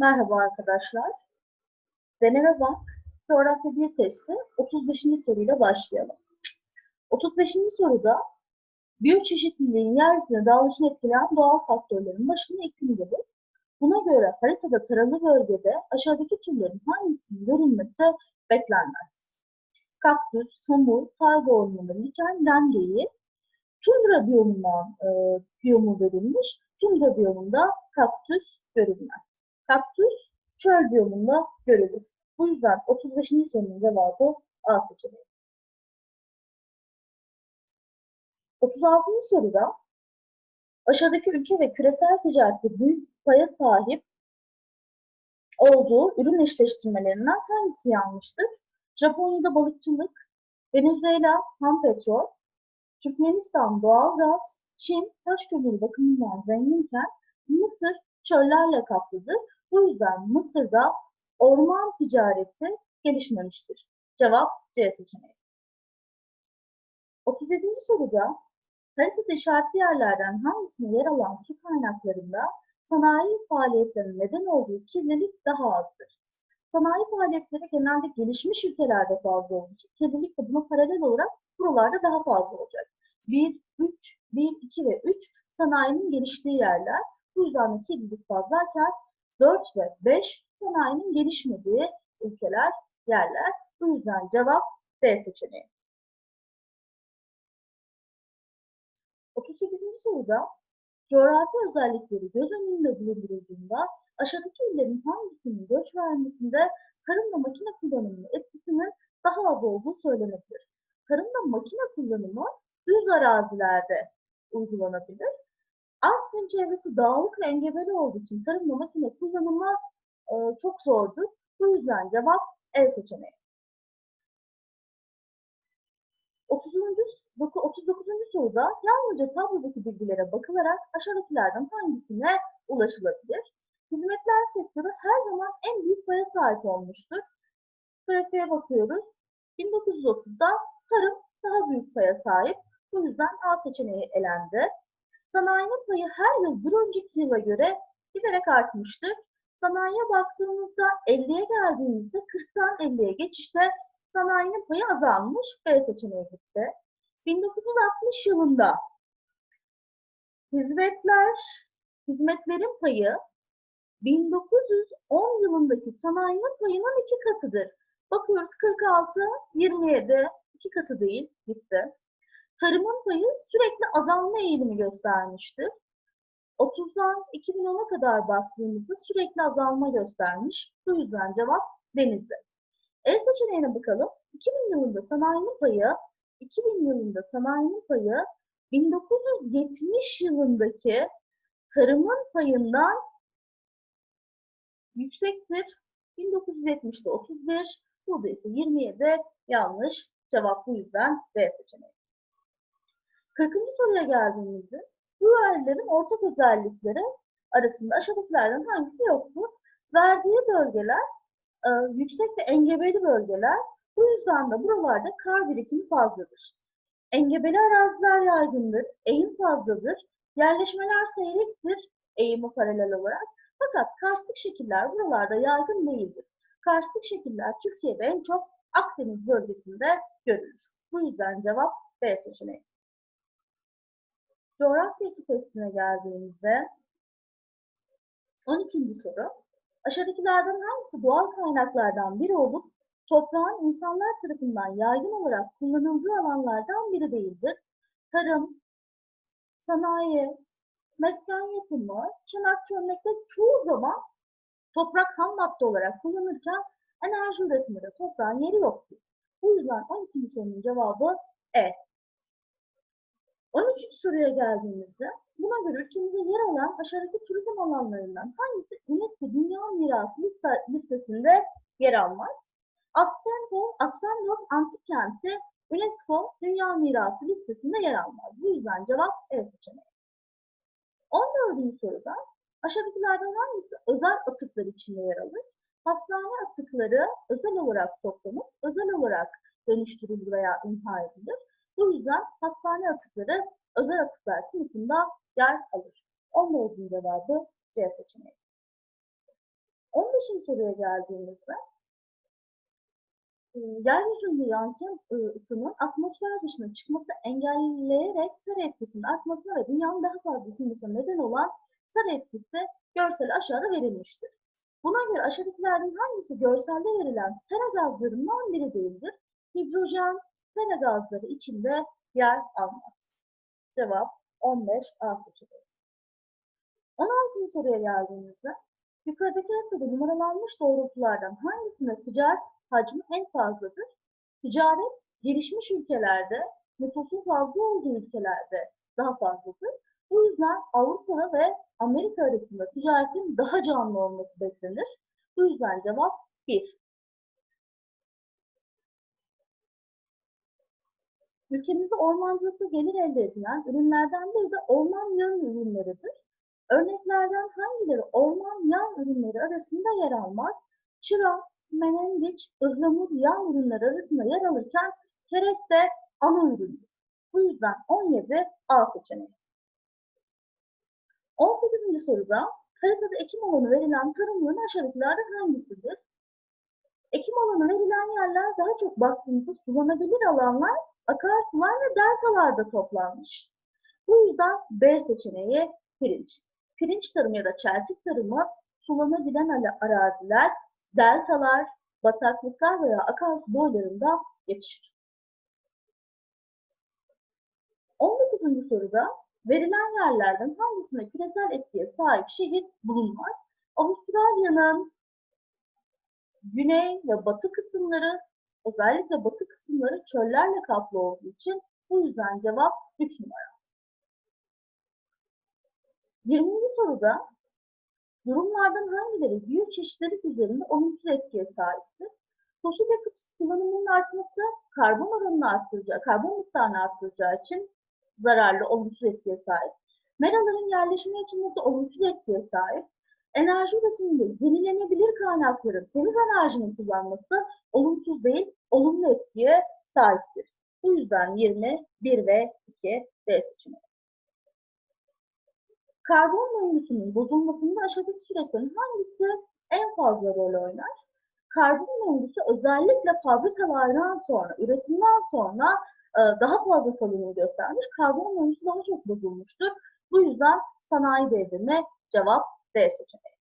Merhaba arkadaşlar. Deneme Bank Coğrafya 1 testi 35. soruyla başlayalım. 35. soruda biyoçeşitliliğin yeryüzüne dağılışını etkileyen doğal faktörlerin başında iklim gelir. Buna göre haritada taralı bölgede aşağıdaki türlerin hangisinin görülmesi beklenmez. Kaktüs, samur, tayga ormanı, liken, dengeyi tundra biyomundan e, biyomu verilmiş. Tundra biyomunda kaktüs görülmez. Kaktüs çöl biyomunda görülür. Bu yüzden 35. sorunun cevabı A seçeneği. 36. soruda aşağıdaki ülke ve küresel ticarette büyük paya sahip olduğu ürün eşleştirmelerinden hangisi yanlıştır? Japonya'da balıkçılık, Venezuela ham petrol, Türkmenistan doğal gaz, Çin taş kömürü bakımından zenginken Mısır çöllerle kaplıdır. Bu yüzden Mısır'da orman ticareti gelişmemiştir. Cevap C seçeneği. 37. soruda haritada işaretli yerlerden hangisine yer alan su kaynaklarında sanayi faaliyetlerinin neden olduğu kirlilik daha azdır? Sanayi faaliyetleri genelde gelişmiş ülkelerde fazla olduğu için kirlilik de buna paralel olarak buralarda daha fazla olacak. 1, 3, 1, 2 ve 3 sanayinin geliştiği yerler. Bu yüzden de kirlilik fazlayken 4 ve 5 sanayinin gelişmediği ülkeler, yerler. Bu yüzden cevap D seçeneği. 38. soruda coğrafi özellikleri göz önünde bulundurulduğunda aşağıdaki illerin hangisinin göç vermesinde tarım ve makine kullanımının etkisinin daha az olduğu söylenebilir. Tarımda makine kullanımı düz arazilerde uygulanabilir. Artvin çevresi dağlık ve engebeli olduğu için tarımda makine kullanımı e, çok zordur. Bu yüzden cevap E seçeneği. 30. 39. soruda yalnızca tablodaki bilgilere bakılarak aşağıdakilerden hangisine ulaşılabilir? Hizmetler sektörü her zaman en büyük paya sahip olmuştur. Grafiğe bakıyoruz. 1930'da tarım daha büyük paya sahip. Bu yüzden A seçeneği elendi. Sanayinin payı her yıl bir önceki yıla göre giderek artmıştır. Sanayiye baktığımızda 50'ye geldiğimizde 40'tan 50'ye geçişte sanayinin payı azalmış. B seçeneği gitti. 1960 yılında hizmetler, hizmetlerin payı 1910 yılındaki sanayinin payının iki katıdır. Bakıyoruz 46, 27, iki katı değil, gitti. Tarımın payı sürekli azalma eğilimi göstermiştir. 30'dan 2010'a kadar baktığımızda sürekli azalma göstermiş. Bu yüzden cevap denizde. E seçeneğine bakalım. 2000 yılında sanayinin payı 2000 yılında sanayinin payı 1970 yılındaki tarımın payından yüksektir. 1970'de 31, burada ise 27 yanlış. Cevap bu yüzden B seçeneği. 40. soruya geldiğimizde bu yerlerin ortak özellikleri arasında aşağıdakilerden hangisi yoktur? Verdiği bölgeler e, yüksek ve engebeli bölgeler. Bu yüzden de buralarda kar birikimi fazladır. Engebeli araziler yaygındır, eğim fazladır, yerleşmeler seyrektir eğimi paralel olarak. Fakat karstik şekiller buralarda yaygın değildir. Karstik şekiller Türkiye'de en çok Akdeniz bölgesinde görülür. Bu yüzden cevap B seçeneği. Coğrafya 2 testine geldiğimizde 12. soru. Aşağıdakilerden hangisi doğal kaynaklardan biri olup toprağın insanlar tarafından yaygın olarak kullanıldığı alanlardan biri değildir? Tarım, sanayi, mesken yapımı, çanak çömlekte çoğu zaman toprak ham madde olarak kullanırken enerji üretiminde toprağın yeri yoktur. Bu yüzden 12. sorunun cevabı E. 13. soruya geldiğimizde buna göre ülkemizde yer alan aşağıdaki turizm alanlarından hangisi UNESCO Dünya Mirası listesinde yer almaz? Aspendos, Aspendos Antik Kenti UNESCO Dünya Mirası listesinde yer almaz. Bu yüzden cevap E seçeneği. 14. soruda aşağıdakilerden hangisi özel atıklar içinde yer alır? Hastane atıkları özel olarak toplanıp özel olarak dönüştürülür veya imha edilir. Bu yüzden hastane atıkları özel atıklar sınıfında yer alır. 14. cevabı C seçeneği. 15. soruya geldiğimizde e, yeryüzünde yankı e, ısının atmosfer dışına çıkması engelleyerek sarı etkisinin artmasına ve dünyanın daha fazla ısınmasına neden olan sarı etkisi görsel aşağıda verilmiştir. Buna göre aşağıdakilerden hangisi görselde verilen sera gazlarından biri değildir? Hidrojen sera gazları içinde yer almaz. Cevap 15 A seçeneği. 16. soruya geldiğimizde yukarıdaki haritada numaralanmış doğrultulardan hangisinde ticaret hacmi en fazladır? Ticaret gelişmiş ülkelerde, nüfusun fazla olduğu ülkelerde daha fazladır. Bu yüzden Avrupa ve Amerika arasında ticaretin daha canlı olması beklenir. Bu yüzden cevap 1. Ülkemizde ormancılıkta gelir elde edilen ürünlerden biri de orman yağı ürünleridir. Örneklerden hangileri orman yağ ürünleri arasında yer almaz? Çıra, menengiç, ıhlamur yağ ürünleri arasında yer alırken kereste ana üründür. Bu yüzden 17 A seçeneği. 18. soruda haritada ekim alanı verilen tarımların aşağıdakilerden hangisidir? Ekim alanı verilen yerler daha çok baktığımızda sulanabilir alanlar, akarsular ve deltalarda toplanmış. Bu yüzden B seçeneği pirinç. Pirinç tarımı ya da çeltik tarımı sulanabilen araziler, deltalar, bataklıklar veya akarsu boylarında yetişir. 19. soruda verilen yerlerden hangisinde küresel etkiye sahip şehir bulunmaz? Avustralya'nın güney ve batı kısımları, özellikle batı kısımları çöllerle kaplı olduğu için bu yüzden cevap 3 numara. 20. soruda durumlardan hangileri biyoçeşitlilik üzerinde olumsuz etkiye sahiptir? Fosil yakıt kullanımının artması karbon oranını arttıracağı, karbon miktarını arttıracağı için zararlı, olumsuz etkiye sahip. Meraların yerleşime açılması olumsuz etkiye sahip. Enerji üretiminde yenilenebilir kaynakların temiz enerjinin kullanması olumsuz değil, olumlu etkiye sahiptir. Bu yüzden 21 ve 2 D seçeneği. Karbon döngüsünün bozulmasında aşağıdaki süreçlerin hangisi en fazla rol oynar? Karbon döngüsü özellikle fabrikalardan sonra, üretimden sonra e, daha fazla salınım göstermiş. Karbon döngüsü daha çok bozulmuştur. Bu yüzden sanayi devrimi cevap D seçeneği.